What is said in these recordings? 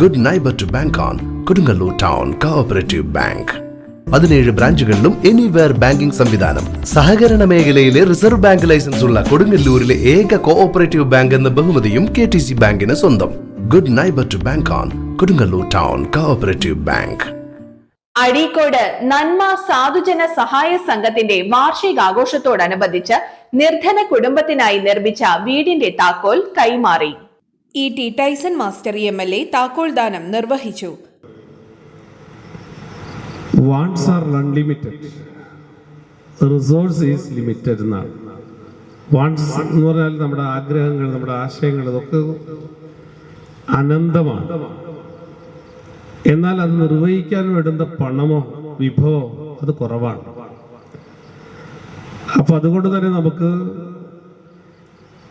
Good neighbour to bank on Kodungallur town cooperative bank പതിനേഴ് ബ്രാഞ്ചുകളിലും anywhere banking സംവിധാനം. സഹകരണ മേഖലയിലെ റിസർവ് ബാങ്ക് ലൈസൻസ് ഉള്ള കൊടുങ്ങല്ലൂരിലെ ഏക കോഓപ്പറേറ്റീവ് ബാങ്ക് എന്ന ബഹുമതിയും കെ ടി സി ബാങ്കിന് സ്വന്തം. Good neighbour to bank on Kodungallur town cooperative bank Azhikode നന്മ സാധുജന സഹായ സംഘത്തിന്റെ വാർഷികാഘോഷത്തോടനുബന്ധിച്ച് നിർധന കുടുംബത്തിനായി നിർമ്മിച്ച വീടിന്റെ താക്കോൽ കൈമാറി. E T Taison master M L A താക്കോൽ ദാനം നിർവഹിച്ചു. Wants are unlimited resource is limited എന്നാണ് വാണ്ട്സ് എന്ന് പറഞ്ഞാൽ നമ്മുടെ ആഗ്രഹങ്ങൾ നമ്മുടെ ആശയങ്ങൾ ഇതൊക്കെ അനന്തമാണ്. എന്നാൽ അത് നിർവഹിക്കാൻ വേണ്ടുന്ന പണമോ വിഭവമോ അത് കുറവാണ്. അപ്പൊ അതുകൊണ്ട് തന്നെ നമുക്ക്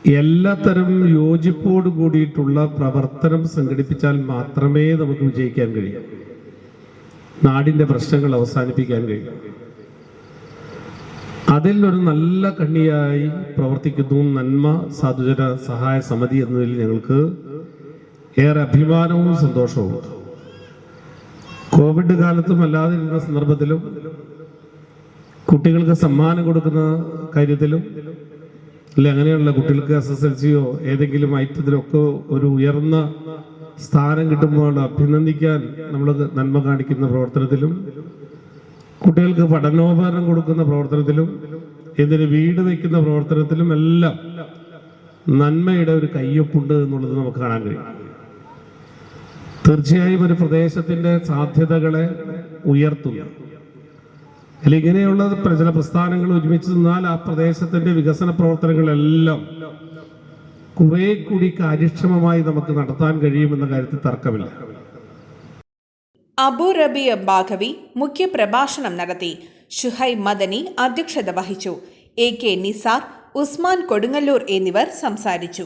എല്ലാത്തരം യോജിപ്പോട് കൂടിയിട്ടുള്ള പ്രവർത്തനം സംഘടിപ്പിച്ചാൽ മാത്രമേ നമുക്ക് വിജയിക്കാൻ കഴിയൂ നാടിന്റെ പ്രശ്നങ്ങൾ അവസാനിപ്പിക്കാൻ കഴിയും അതിൽ ഒരു നല്ല കണ്ണിയായി പ്രവർത്തിക്കുന്നു നന്മ സാധുജന സഹായ സമിതി എന്നതിൽ ഞങ്ങൾക്ക് ഏറെ അഭിമാനവും സന്തോഷവും. കോവിഡ് കാലത്തും അല്ലാതിരുന്ന സന്ദർഭത്തിലും കുട്ടികൾക്ക് സമ്മാനം കൊടുക്കുന്ന കാര്യത്തിലും അല്ലെ അങ്ങനെയുള്ള കുട്ടികൾക്ക് എസ് എസ് എൽ സിയോ ഏതെങ്കിലും ഐറ്റത്തിലൊക്കെ ഒരു ഉയർന്ന സ്ഥാനം കിട്ടുമ്പോൾ അഭിനന്ദിക്കാൻ നമ്മൾ നന്മ കാണിക്കുന്ന പ്രവർത്തനത്തിലും കുട്ടികൾക്ക് പഠനോപകരണം കൊടുക്കുന്ന പ്രവർത്തനത്തിലും എന്തിനു വീട് വയ്ക്കുന്ന പ്രവർത്തനത്തിലും എല്ലാം നന്മയുടെ ഒരു കയ്യൊപ്പുണ്ട് എന്നുള്ളത് നമുക്ക് കാണാൻ കഴിയും. തീർച്ചയായും ഒരു പ്രദേശത്തിന്റെ സാധ്യതകളെ ഉയർത്തുന്നു. അല്ല ഇങ്ങനെയുള്ള ചില പ്രസ്ഥാനങ്ങൾ ഒരുമിച്ച് നിന്നാൽ ആ പ്രദേശത്തിന്റെ വികസന പ്രവർത്തനങ്ങളെല്ലാം കുറെ കൂടി കാര്യക്ഷമമായി നമുക്ക് നടത്താൻ കഴിയുമെന്ന കാര്യത്തിൽ തർക്കമില്ല. അബു റബിയ മുഖ്യ പ്രഭാഷണം നടത്തി ഷുഹൈ മദനി അധ്യക്ഷത വഹിച്ചു. എ കെ നിസാർ ഉസ്മാൻ കൊടുങ്ങല്ലൂർ എന്നിവർ സംസാരിച്ചു.